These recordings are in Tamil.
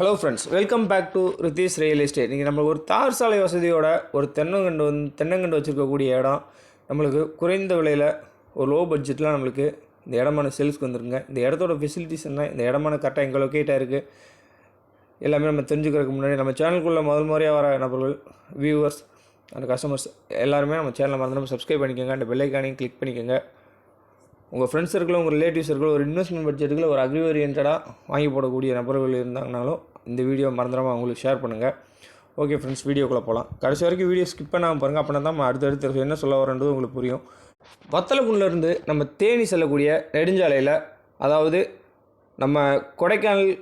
Hello friends welcome back to Rithees real estate நீங்கள் நம்மளுக்கு ஒரு தார் சாலை வசதியோட ஒரு தென்னங்கண்டு வந்து தென்னங்கண்டு வச்சுருக்கக்கூடிய இடம். நம்மளுக்கு குறைந்த விலையில் ஒரு லோ பட்ஜெட்டில் நம்மளுக்கு இந்த இடமான சேல்ஸ்க்கு வந்துருங்க இந்த இடத்தோட ஃபெசிலிட்டிஸ் என்ன? இந்த இடமான கரெக்டாக எங்கே லொக்கேட்டாக இருக்குது எல்லாமே நம்ம தெரிஞ்சுக்கிறதுக்கு முன்னாடி நம்ம சேனலுக்குள்ளே முதல் முறையாக வர நபர்கள் வியூவர்ஸ் அந்த கஸ்டமர்ஸ் எல்லாருமே நம்ம சேனலை மறந்து சப்ஸ்கிரைப் பண்ணிக்கோங்க. அந்த பெல்லைக்கானையும் கிளிக் பண்ணிக்கோங்க. உங்கள் ஃப்ரெண்ட்ஸ் சர்க்கிள் உங்கள் ரிலேட்டிவ் சர்க்கிள் ஒரு இன்வெஸ்ட்மெண்ட் பட்ஜெட்டுக்குள்ள ஒரு அக்ரி ஓரியன்டாக வாங்கி போடக்கூடிய நபர்கள் இருந்தாங்கனாலும் இந்த வீடியோ மறந்துடாமல் அவங்களுக்கு ஷேர் பண்ணுங்கள் ஓகே ஃப்ரெண்ட்ஸ் வீடியோக்குள்ளே போகலாம் கடைசி வரைக்கும் வீடியோ ஸ்கிப் பண்ணாமல் பாருங்கள் அப்படின்னா தான் நம்ம அடுத்தடுத்து என்ன சொல்ல வரன்றது உங்களுக்கு புரியும். வத்தலக்குண்டிலேருந்து நம்ம தேனி செல்லக்கூடிய நெடுஞ்சாலையில் அதாவது நம்ம கொடைக்கானல்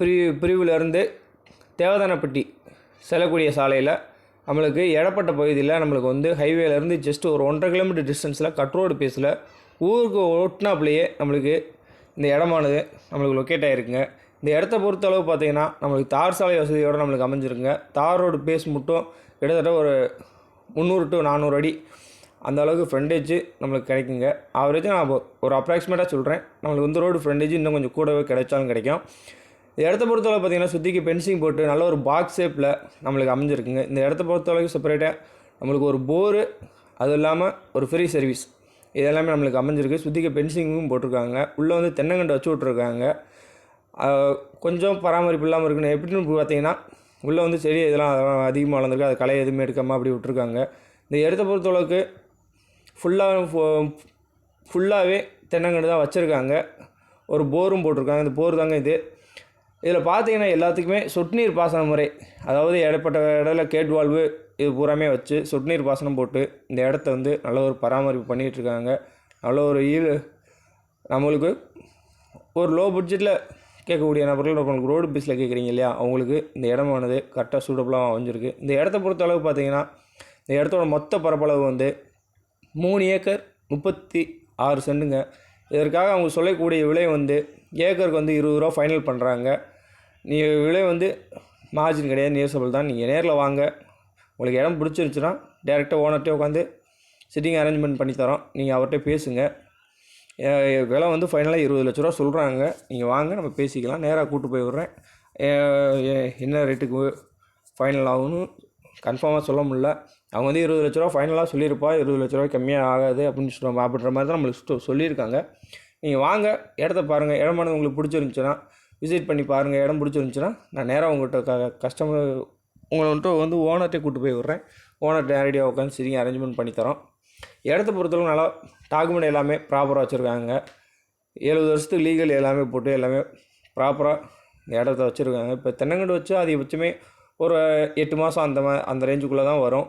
பிரிவு பிரிவிலேருந்து தேவதானப்பட்டி செல்லக்கூடிய சாலையில் நம்மளுக்கு இடப்பட்ட பகுதியில் நம்மளுக்கு வந்து ஹைவேலேருந்து ஜஸ்ட் ஒரு ஒன்றரை கிலோமீட்டர் டிஸ்டன்ஸில் கட் ரோடு பேஸில் ஊருக்கு ஒட்டினாப்புலேயே நம்மளுக்கு இந்த இடமானது நம்மளுக்கு லொக்கேட் ஆகிருக்குங்க இந்த இடத்த பொறுத்த அளவு பார்த்தீங்கன்னா நம்மளுக்கு தார் சாலை வசதியோடு நம்மளுக்கு அமைஞ்சிருங்க தார் ரோடு பேஸ் மட்டும் கிட்டத்தட்ட ஒரு முந்நூறு டு நானூறு அடி அந்த அளவுக்கு ஃப்ரெண்டேஜ் நம்மளுக்கு கிடைக்குங்க. ஆவரேஜாக நான் ஒரு அப்ராக்சிமேட்டாக சொல்கிறேன் நம்மளுக்கு இந்த ரோடு ஃப்ரெண்டேஜ் இன்னும் கொஞ்சம் கூடவே கிடைச்சாலும் கிடைக்கும். இந்த இடத்த பொறுத்தளவு பார்த்தீங்கன்னா சுற்றிக்கு பென்சிங் போட்டு நல்ல ஒரு பாக்ஸ் ஷேப்பில் நம்மளுக்கு அமைஞ்சிருக்குங்க. இந்த இடத்த பொறுத்தளவுக்கு செப்பரேட்டாக நம்மளுக்கு ஒரு போரு அது இல்லாமல் ஒரு ஃப்ரீ சர்வீஸ் இதெல்லாமே நம்மளுக்கு அமைஞ்சிருக்கு. சுற்றிக்க பென்சிங்கும் போட்டிருக்காங்க. உள்ளே வந்து தென்னங்கண்டை வச்சு விட்ருக்காங்க கொஞ்சம் பராமரிப்பு இல்லாமல் இருக்குன்னு எப்படின்னு பார்த்தீங்கன்னா உள்ளே வந்து செடி இதெல்லாம் அதெல்லாம் அதிகமாக வளர்ந்துருக்கு. அது களை எதுவுமே எடுக்காமல் அப்படி விட்ருக்காங்க இந்த இடத்த பொறுத்தளவுக்கு ஃபுல்லாக ஃபுல்லாகவே தென்னங்கன்று தான் வச்சுருக்காங்க. ஒரு போரும் போட்டிருக்காங்க. இந்த போர் தாங்க இது. இதில் பார்த்தீங்கன்னா எல்லாத்துக்குமே சொட்டு நீர் பாசன முறை. அதாவது இடப்பட்ட இடத்துல கேட் வால்வு இது பூராமே வச்சு சொட்டு நீர் பாசனம் போட்டு இந்த இடத்த வந்து நல்ல ஒரு பராமரிப்பு பண்ணிகிட்டு இருக்காங்க நல்ல ஒரு ஈ நம்மளுக்கு ஒரு லோ பட்ஜெட்டில் கேட்கக்கூடிய நபர்கள் உங்களுக்கு ரோடு பீஸில் கேட்குறீங்க இல்லையா? அவங்களுக்கு இந்த இடமானது கரெக்டாக சூட்டபுளாக அமைஞ்சிருக்கு. இந்த இடத்த பொறுத்த அளவு பார்த்தீங்கன்னா இந்த இடத்தோட மொத்த பரப்பளவு வந்து மூணு ஏக்கர் முப்பத்தி ஆறு சென்டுங்க இதற்காக அவங்க சொல்லக்கூடிய விலை வந்து ஏக்கருக்கு வந்து இருபது ரூபா ஃபைனல் பண்ணுறாங்க நீ விலை வந்து மார்ஜின் கிடையாது நியூசபிள் தான். நீங்கள் நேரில் வாங்க. உங்களுக்கு இடம் பிடிச்சிருச்சுன்னா டேரெக்டாக ஓனர்கிட்டே உட்காந்து சிட்டிங் அரேஞ்ச்மெண்ட் பண்ணி தரோம். நீங்கள் அவர்கிட்ட பேசுங்க. விலை வந்து ஃபைனலாக இருபது லட்ச ரூபா சொல்கிறாங்க நீங்கள் வாங்க நம்ம பேசிக்கலாம். நேராக கூப்பிட்டு போய் விட்றேன். என்ன ரேட்டுக்கு ஃபைனல் ஆகும்னு கன்ஃபார்மாக சொல்ல முடில அவங்க வந்து இருபது லட்ச ரூபா ஃபைனலாக சொல்லியிருப்பா. இருபது லட்ச ரூபா கம்மியாக ஆகாது அப்படின்னு சொல்லுவாங்க அப்படின்ற மாதிரி தான் நம்மளுக்கு சொல்லியிருக்காங்க. நீங்கள் வாங்க இடத்த பாருங்கள் இடமானது உங்களுக்கு பிடிச்சிருந்துச்சுன்னா விசிட் பண்ணி பாருங்கள் இடம் பிடிச்சிருந்துச்சுன்னா நான் நேராக உங்கள்கிட்ட க கஸ்டமர் உங்களை வந்துட்டு வந்து ஓனர்கிட்ட கூட்டு போய் விட்றேன். ஓனர் நேரடியாக உட்காந்து சரிங்க அரேஞ்ச்மெண்ட் பண்ணித்தரோம் இடத்த பொறுத்தளவு நல்லா டாக்குமெண்ட் எல்லாமே ப்ராப்பராக வச்சுருக்காங்க. எழுபது வருஷத்துக்கு லீகல் எல்லாமே போட்டு எல்லாமே ப்ராப்பராக இந்த இடத்த வச்சுருக்காங்க. இப்போ தென்னங்கண்டு வச்சு அதிகபட்சமே ஒரு எட்டு மாதம் அந்த மா அந்த ரேஞ்சுக்குள்ளே தான் வரும்.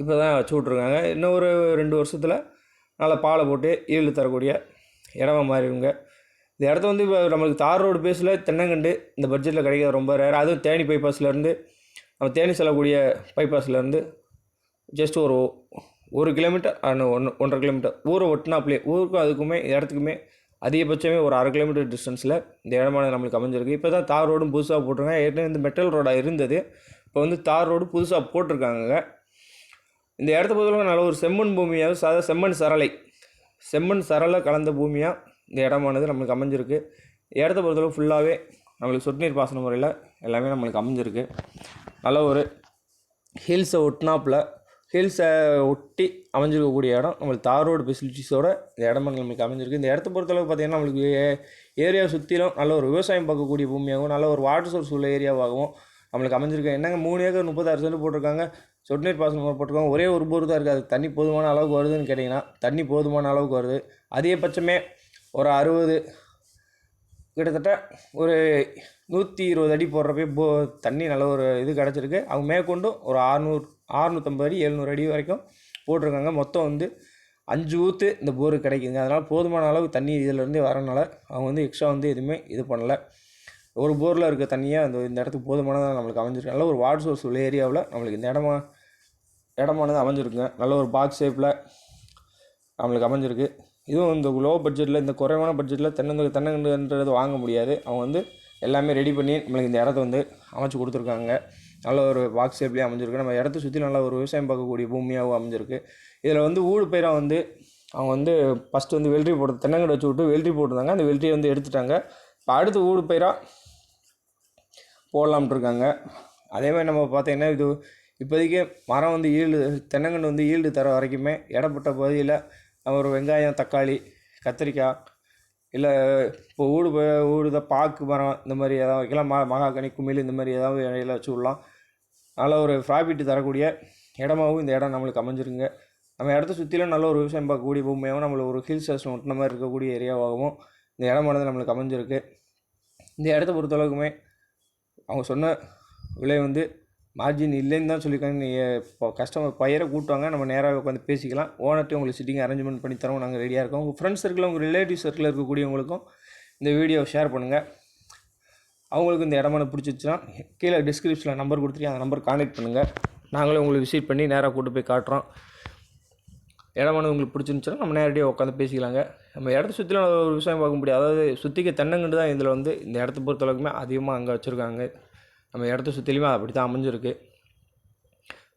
இப்போ தான் வச்சு விட்ருக்காங்க இன்னும் ஒரு ரெண்டு வருஷத்தில் நல்லா பாலை போட்டு ஈழு தரக்கூடிய இடமா மாறிடுங்க. இந்த இடத்த வந்து இப்போ நம்மளுக்கு தார் ரோடு பேஸில் தென்னங்கண்டு இந்த பட்ஜெட்டில் கிடைக்கிறது ரொம்ப ரேர் அதுவும் தேனி பைபாஸ்லேருந்து நம்ம தேனி செல்லக்கூடிய பைபாஸ்லேருந்து ஜஸ்ட் ஒரு ஒரு கிலோமீட்டர் ஒன்று ஒன்றரை கிலோமீட்டர் ஊரை ஒட்டினாப்லே ஊருக்கும் அதுக்குமே இடத்துக்குமே அதிகபட்சமே ஒரு அரை கிலோமீட்டர் டிஸ்டன்ஸில் இந்த இடமான நம்மளுக்கு அமைஞ்சிருக்கு. இப்போ தான் தார் ரோடும் புதுசாக போட்டிருக்காங்க. ஏற்கனவே இந்த மெட்டல் ரோடாக இருந்தது. இப்போ வந்து தார் ரோடு புதுசாக போட்டிருக்காங்க. இந்த இடத்த பொறுத்தவரைக்கும் நல்ல ஒரு செம்மண் பூமியாக சாதா செம்மண் சரளை. செம்மண் சரளை கலந்த பூமியாக இந்த இடமானது நம்மளுக்கு அமைஞ்சிருக்கு. இடத்த பொறுத்தளவு ஃபுல்லாகவே நம்மளுக்கு சொட்டு நீர் பாசன முறையில் எல்லாமே நம்மளுக்கு அமைஞ்சிருக்கு. நல்ல ஒரு ஹில்ஸை ஒட்டினாப்பில். ஹில்ஸை ஒட்டி அமைஞ்சிருக்கக்கூடிய இடம். நம்மளுக்கு தார் ரோடு ஃபெசிலிட்டிஸோட இந்த இடம் நம்மளுக்கு அமைஞ்சிருக்கு. இந்த இடத்த பொறுத்தளவு பார்த்திங்கன்னா நம்மளுக்கு ஏரியா சுற்றிலும் நல்ல ஒரு விவசாயம் பார்க்கக்கூடிய பூமியாகவும் நல்ல ஒரு வாட்டர் சோர்ஸ் உள்ள ஏரியாவாகவும் நம்மளுக்கு அமைஞ்சிருக்கு. என்னங்க மூணு ஏக்கர் முப்பத்தாறு சென்ட் போட்டிருக்காங்க. சொட்டு நீர் பாசனம் போட்டிருக்காங்க. ஒரே ஒரு போர் தான் இருக்குது அது தண்ணி போதுமான அளவுக்கு வருதுன்னு கேட்டிங்கன்னா தண்ணி போதுமான அளவுக்கு வருது. அதிகபட்சமே ஒரு அறுபது கிட்டத்தட்ட ஒரு நூற்றி இருபது அடி போடுறப்பே போ தண்ணி நல்ல ஒரு இது கிடச்சிருக்கு. அவங்க மேற்கொண்டும் ஒரு அறநூறு அறநூற்றம்பது அடி எழுநூறு அடி வரைக்கும் போட்டிருக்காங்க. மொத்தம் வந்து அஞ்சு ஊற்று இந்த போரு கிடைக்குங்க அதனால் போதுமான அளவு தண்ணி இதிலேருந்து வரனால அவங்க வந்து எக்ஸ்ட்ரா வந்து எதுவுமே இது பண்ணல. ஒரு போரில் இருக்க தண்ணியை அந்த இந்த இடத்துக்கு போதுமானதாக நம்மளுக்கு அமைஞ்சிருக்கு. நல்ல ஒரு வாட்டர் சோர்ஸ் உள்ள ஏரியாவில் நம்மளுக்கு இந்த இடமா இடமானது அமைஞ்சிருக்குங்க. நல்ல ஒரு பாக்ஸ் ஷேப்பில் நம்மளுக்கு அமைஞ்சிருக்கு. இதுவும் இந்த லோ பட்ஜெட்டில் இந்த குறைவான பட்ஜெட்டில் தென்னங்கு தென்னங்கன்றுன்றது வாங்க முடியாது. அவங்க வந்து எல்லாமே ரெடி பண்ணி நம்மளுக்கு இந்த இடத்த வந்து அமைச்சு கொடுத்துருக்காங்க. நல்ல ஒரு பாக்ஸ் ஷேப்லேயே அமைஞ்சிருக்கு. நம்ம இடத்த சுற்றி நல்ல ஒரு விவசாயம் பார்க்கக்கூடிய பூமியாகவும் அமைஞ்சிருக்கு. இதில் வந்து ஊடு பயிராக வந்து அவங்க வந்து ஃபஸ்ட்டு வந்து வெள்ளரி போட்டு தென்னங்கடை வச்சு விட்டு வெள்ளரி போட்டிருந்தாங்க. அந்த வெள்ளரியை வந்து எடுத்துட்டாங்க. இப்போ அடுத்து ஊடு பயிராக போடலாம்னு இருக்காங்க. அதே மாதிரி நம்ம பார்த்தீங்கன்னா இது இப்போதைக்கு மரம் வந்து ஈல்டு தென்னங்கன்று வந்து ஈல்டு தர வரைக்குமே இடப்பட்ட பகுதியில் நம்ம ஒரு வெங்காயம் தக்காளி கத்திரிக்காய் இல்லை இப்போ ஊடு ப- ஊடுத பாக்கு மரம் இந்த மாதிரி ஏதாவது வைக்கலாம். ம மகாகனி குமிழ் இந்த மாதிரி ஏதாவது இடையில வச்சு விடலாம். நல்ல ஒரு ப்ராஃபிட் தரக்கூடிய இடமாவும் இந்த இடம் நம்மளுக்கு அமைஞ்சிருங்க நம்ம இடத்த சுற்றிலும் நல்ல ஒரு விவசாயம் பார்க்கக்கூடிய பூமியாகவும் நம்மளுக்கு ஒரு ஹில் ஸ்டேஷன் ஒட்டின மாதிரி இருக்கக்கூடிய ஏரியாவாகவும் இந்த இடமானது நம்மளுக்கு அமைஞ்சிருக்கு. இந்த இடத்த பொறுத்தளவுக்குமே அவங்க சொன்ன விலை வந்து மார்ஜின் இல்லைன்னு தான் சொல்லியிருக்காங்க. நீங்கள் இப்போ கஸ்டமர் பையரை கூட்டுவாங்க நம்ம நேராக உட்காந்து பேசிக்கலாம். ஓனர்ட்டையும் உங்களுக்கு சிட்டிங் அரேஞ்ச்மெண்ட் பண்ணி தரோம் நாங்கள் ரெடியாக இருக்கோம். உங்கள் ஃப்ரெண்ட்ஸ் சர்க்கிளில் உங்கள் ரிலேட்டிவ் சர்க்கிளில் இருக்கக்கூடியவங்களுக்கும் இந்த வீடியோவை ஷேர் பண்ணுங்கள் அவங்களுக்கு இந்த இடமான பிடிச்சிச்சுன்னா கீழே டிஸ்கிரிப்ஷனில் நம்பர் கொடுத்துருக்கேன் அந்த நம்பர் காண்டாக்ட் பண்ணுங்கள் நாங்களே உங்களுக்கு விசிட் பண்ணி நேராக கூட்டு போய் காட்டுறோம். இடமானது உங்களுக்கு பிடிச்சிருந்துச்சுன்னா நம்ம நேரடியாக உட்காந்து பேசிக்கலாங்க. நம்ம இடத்த சுற்றிலும் ஒரு விவசாயம் பார்க்க முடியாது அதாவது சுற்றிக்க தென்னங்கண்டு தான் இதில் வந்து இந்த இடத்த பொறுத்தளவுக்குமே அதிகமாக அங்கே வச்சுருக்காங்க. நம்ம இடத்த சுற்றிலுமே அப்படி தான் அமைஞ்சிருக்கு.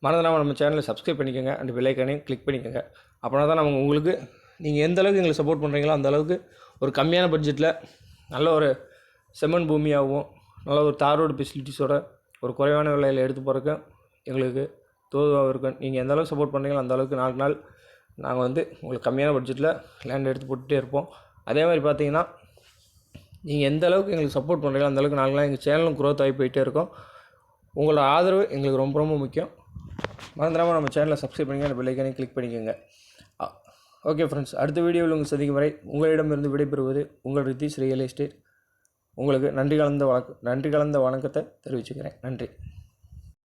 மறந்துடாமல் நம்ம சேனலை சப்ஸ்கிரைப் பண்ணிக்கோங்க. அண்ட் பெல்லைக்கானையும் கிளிக் பண்ணிக்கோங்க. அப்படின்னா தான் நம்ம உங்களுக்கு நீங்கள் எந்த அளவுக்கு எங்களுக்கு சப்போர்ட் பண்ணுறீங்களோ அந்த அளவுக்கு ஒரு கம்மியான பட்ஜெட்டில் நல்ல ஒரு செம்மண் பூமியாகவும் நல்ல ஒரு தார் ரோடு ஃபெசிலிட்டிஸோட ஒரு குறைவான விலையில் எடுத்து போகிறக்கு எங்களுக்கு தோதுவாக இருக்கும். நீங்கள் எந்த அளவுக்கு சப்போர்ட் பண்ணுறீங்களோ அந்த அளவுக்கு நாலு நாள் நாங்கள் வந்து உங்களுக்கு கம்மியான பட்ஜெட்டில் லேண்ட் எடுத்து போட்டுகிட்டே இருப்போம். அதே மாதிரி பார்த்தீங்கன்னா நீங்கள் எந்த அளவுக்கு எங்களுக்கு சப்போர்ட் பண்ணுறீங்களோ அந்த அளவுக்கு நாங்களாம் எங்கள் சேனலும் க்ரோத் ஆகி போயிட்டே இருக்கோம். உங்களோட ஆதரவு எங்களுக்கு ரொம்ப ரொம்ப முக்கியம். மறந்துடாமல் நம்ம சேனலை சப்ஸ்கிரைப் பண்ணிங்க அந்த பெல்லைக்கானே கிளிக் பண்ணிக்கோங்க. ஓகே ஃப்ரெண்ட்ஸ் அடுத்த வீடியோவில் உங்கள் சந்திக்கும் வரை உங்களிடமிருந்து விடைபெறுவது உங்கள் ரித்தீஷ் ரியல் எஸ்டேட் உங்களுக்கு நன்றி கலந்த வணக்கம் நன்றி கலந்த வணக்கத்தை தெரிவிச்சுக்கிறேன். நன்றி.